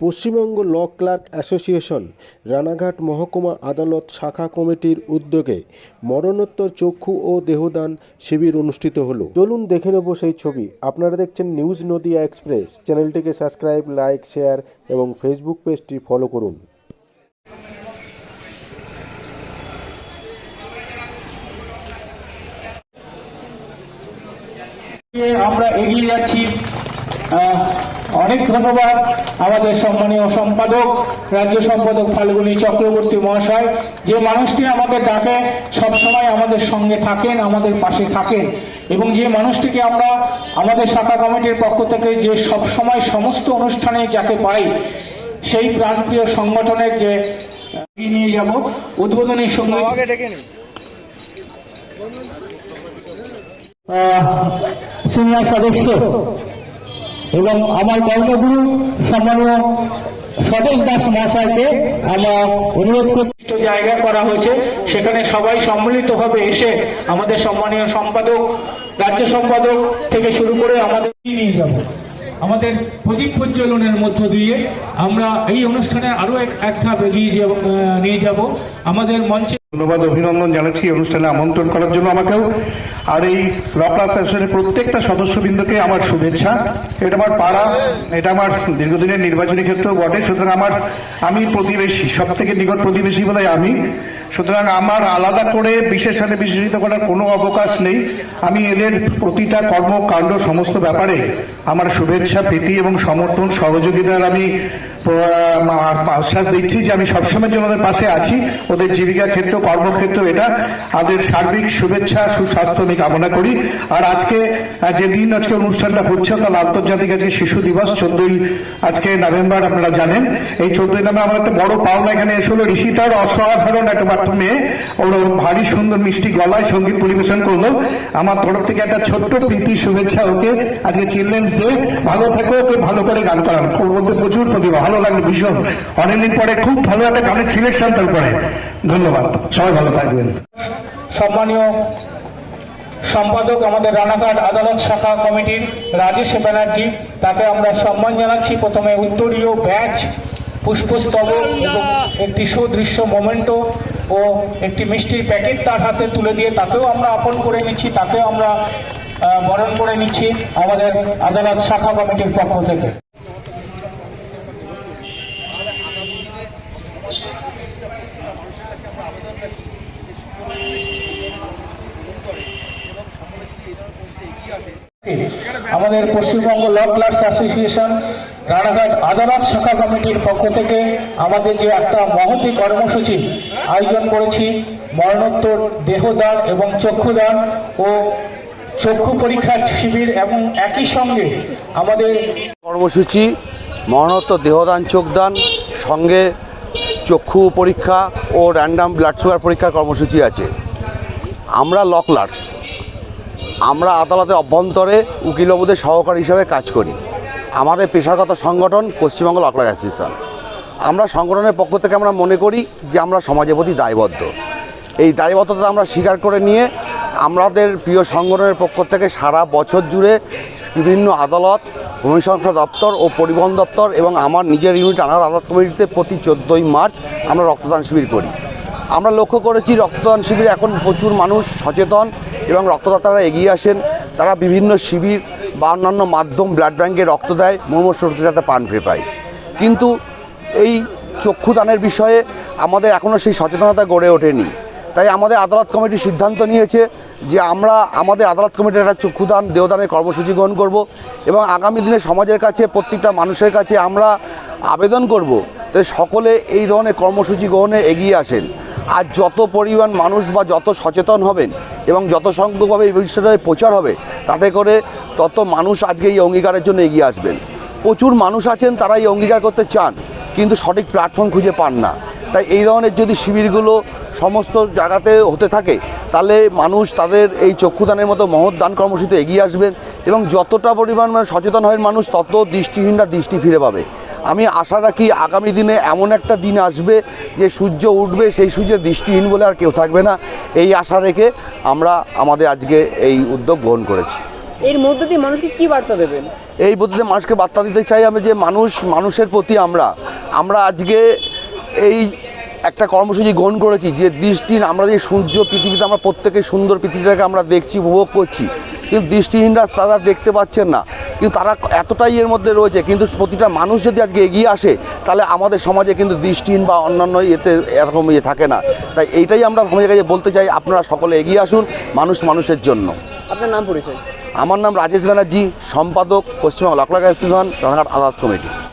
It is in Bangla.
Paschimbanga law clerk association, Ranaghat মহকুমা আদালত শাখা কমিটির উদ্যোগে মরণোত্তর চক্ষু ও দেহদান শিবির অনুষ্ঠিত হলো। চলুন দেখে নেব সেই ছবি। আপনারা দেখছেন নিউজ নদিয়া এক্সপ্রেস। চ্যানেলটিকে সাবস্ক্রাইব, লাইক, শেয়ার এবং ফেসবুক পেজটি ফলো করুন। আমরা এগিয়ে যাচ্ছি অনেক ধন্যবাদ আমাদের সম্মানীয় সম্পাদক রাজ্য সম্পাদক ফাল্গুনী চক্রবর্তী মহাশয়। যে মানুষটি আমাদের ডাকে সবসময় আমাদের সঙ্গে থাকেন আমাদের পাশে থাকেন। এবং যে মানুষটিকে আমরা আমাদের শাখা কমিটির পক্ষ থেকে যে সবসময় সমস্ত অনুষ্ঠানে যাকে পাই সেই প্রাণপ্রিয় সংগঠনের যে নিয়ে যাব। উদ্বোধনী সঙ্গে সিনিয়র সদস্য এবং আমার কর্মগুরু সম্মানীয় স্বদেশ দাস মহাশয়কে আমরা অনুরোধ করছি। জায়গা করা হয়েছে সেখানে সবাই সম্মিলিতভাবে এসে আমাদের সম্মানীয় সম্পাদক রাজ্য সম্পাদক থেকে শুরু করে আমাদের নিয়ে যাব। আমাদের প্রদীপ প্রজ্বলনের মধ্য দিয়ে আমরা এই অনুষ্ঠানে আরও এক এক ধাপ এগিয়ে যাব নিয়ে যাব। আমাদের মঞ্চে ধন্যবাদ, অভিনন্দন জানাচ্ছি অনুষ্ঠানে আমন্ত্রণ করার জন্য আমাকেও। আর এই রকলাস অ্যাসোসিয়েশনের প্রত্যেকটা সদস্যবৃন্দকে আমার শুভেচ্ছা। এটা আমার পাড়া, এটা আমার দীর্ঘদিনের নির্বাচনী ক্ষেত্রেও বটে, সুতরাং আমার, আমি প্রতিবেশী সব থেকে নিকট প্রতিবেশী বলে আমি। সুতরাং আমার আলাদা করে বিশেষণে বিশেষিত করার কোনো অবকাশ নেই। আমি এদের প্রতিটা কর্মকাণ্ড, সমস্ত ব্যাপারে আমার শুভেচ্ছা, প্রীতি এবং সমর্থন, সহযোগিতার আমি আশ্বাস দিচ্ছি যে আমি সবসময়ের জন্য ওদের পাশে আছি। ওদের জীবিকা ক্ষেত্র, কর্মক্ষেত্র এটা। তাদের সার্বিক শুভেচ্ছা, সুস্বাস্থ্য আমি কামনা করি। আর আজকে যে দিন আজকে অনুষ্ঠানটা হচ্ছে তার আন্তর্জাতিক আজকে শিশু দিবস, চোদ্দই, আজকে নভেম্বর আপনারা জানেন। এই চোদ্দই নামে আমার একটা বড় পাওনা এখানে এসে হলো। ঋষিতার অসাধারণ একটা বাচ্চা মেয়ে। ওর ভারী সুন্দর মিষ্টি গলায় সংগীত পরিবেশন করল। আমার তরফ থেকে একটা ছোট্ট প্রীতি শুভেচ্ছা ওকে। আজকে চিলড্রেন্স ডে ভালো থাকো, ওকে ভালো করে গান করান। ওর মধ্যে প্রচুর প্রতিভা। ভালো লাগল ভীষণ। অনেকদিন পরে খুব ভালো একটা গানের সিলেকশন তার করে ধন্যবাদ। সবাই ভালো থাকবেন। সম্মানীয় সম্পাদক আমাদের রানাঘাট আদালত শাখা কমিটির রাজেশ ব্যানার্জি, তাকে আমরা সম্মান জানাচ্ছি। প্রথমে উত্তরীয় ব্যাচ, পুষ্পস্তবক এবং একটি সুদৃশ্য মোমেন্টো ও একটি মিষ্টির প্যাকেট তার হাতে তুলে দিয়ে তাকেও আমরা আপন করে নিচ্ছি, তাকেও আমরা বরণ করে নিচ্ছি আমাদের আদালত শাখা কমিটির পক্ষ থেকে। আমাদের Paschimbanga law clerks association, Ranaghat আদালত শাখা কমিটির পক্ষ থেকে আমাদের যে একটা মহতি কর্মসূচি আয়োজন করেছি, মরণোত্তর দেহদান এবং চক্ষুদান ও চক্ষু পরীক্ষার শিবির এবং একই সঙ্গে আমাদের কর্মসূচি, মরণোত্তর দেহদান, চোখদান, সঙ্গে চক্ষু পরীক্ষা ও র্যান্ডাম ব্লাড সুগার পরীক্ষার কর্মসূচি আছে। আমরা লকলার্স আমরা আদালতে অভ্যন্তরে উকিলবাবুদের সহকারী হিসাবে কাজ করি। আমাদের পেশাগত সংগঠন পশ্চিমবঙ্গ লকলার অ্যাসোসিয়েশন। আমরা সংগঠনের পক্ষ থেকে আমরা মনে করি যে আমরা সমাজের প্রতি দায়বদ্ধ। এই দায়বদ্ধতা আমরা স্বীকার করে নিয়ে আমাদের প্রিয় সংগঠনের পক্ষ থেকে সারা বছর জুড়ে বিভিন্ন আদালত, ভূমি সংস্থা দপ্তর ও পরিবহন দপ্তর এবং আমার নিজের ইউনিট আনার আদালত কমিটিতে প্রতি চোদ্দোই মার্চ আমরা রক্তদান শিবির করি। আমরা লক্ষ্য করেছি রক্তদান শিবিরে এখন প্রচুর মানুষ সচেতন এবং রক্তদাতারা এগিয়ে আসেন। তারা বিভিন্ন শিবির বা অন্যান্য মাধ্যম ব্লাড ব্যাঙ্কে রক্ত দেয় মুমূর্ষ যাতে পান ফিরে পায়। কিন্তু এই চক্ষুদানের বিষয়ে আমাদের এখনও সেই সচেতনতা গড়ে ওঠেনি। তাই আমাদের আদালত কমিটি সিদ্ধান্ত নিয়েছে যে আমরা আমাদের আদালত কমিটির একটা চক্ষুদান, দেহদানের কর্মসূচি গ্রহণ করব এবং আগামী দিনে সমাজের কাছে, প্রত্যেকটা মানুষের কাছে আমরা আবেদন করব তাই সকলে এই ধরনের কর্মসূচি গ্রহণে এগিয়ে আসেন। আর যত পরিমাণ মানুষ বা যত সচেতন হবেন এবং যত সংখ্যকভাবে এই বিষয়টায় প্রচার হবে, তাতে করে তত মানুষ আজকে এই অঙ্গীকারের জন্য এগিয়ে আসবেন। প্রচুর মানুষ আছেন, তারা এই অঙ্গীকার করতে চান, কিন্তু সঠিক প্ল্যাটফর্ম খুঁজে পান না। তাই এই ধরনের যদি শিবিরগুলো সমস্ত জায়গাতে হতে থাকে, তাহলে মানুষ তাদের এই চক্ষুদানের মতো মহৎ দান কর্মসূচিতে এগিয়ে আসবেন এবং যতটা পরিমাণ মানে সচেতন হয় মানুষ, তত দৃষ্টিহীনরা দৃষ্টি ফিরে পাবে। আমি আশা রাখি আগামী দিনে এমন একটা দিন আসবে যে সূর্য উঠবে সেই সূর্যে দৃষ্টিহীন বলে আর কেউ থাকবে না। এই আশা রেখে আমরা আমাদের আজকে এই উদ্যোগ গ্রহণ করেছি। এর মধ্যে দিয়ে মানুষকে কি বার্তা দেবেন? এই পদ্ধতিতে মানুষকে বার্তা দিতে চাই আমি যে মানুষ মানুষের প্রতি আমরা আমরা আজকে এই একটা কর্মসূচি গ্রহণ করেছি যে দৃষ্টিহীন আমরা যে সূর্য পৃথিবীতে আমরা প্রত্যেকে সুন্দর পৃথিবীটাকে আমরা দেখছি উপভোগ করছি। কিন্তু দৃষ্টিহীনরা তারা দেখতে পাচ্ছেন না। কিন্তু তারা এতটাই এর মধ্যে রয়েছে কিন্তু প্রতিটা মানুষ যদি আজকে এগিয়ে আসে তাহলে আমাদের সমাজে কিন্তু দৃষ্টিহীন বা অন্যান্য এতে এরকম ইয়ে থাকে না। তাই এইটাই আমরা সমাজের কাছে বলতে চাই আপনারা সকলে এগিয়ে আসুন মানুষ মানুষের জন্য। আপনার নাম পরিচয়? আমার নাম রাজেশ ব্যানার্জি সম্পাদক পশ্চিমবঙ্গ লকলাকা অ্যাসোসিয়েশন রানাঘাট আদালত কমিটি।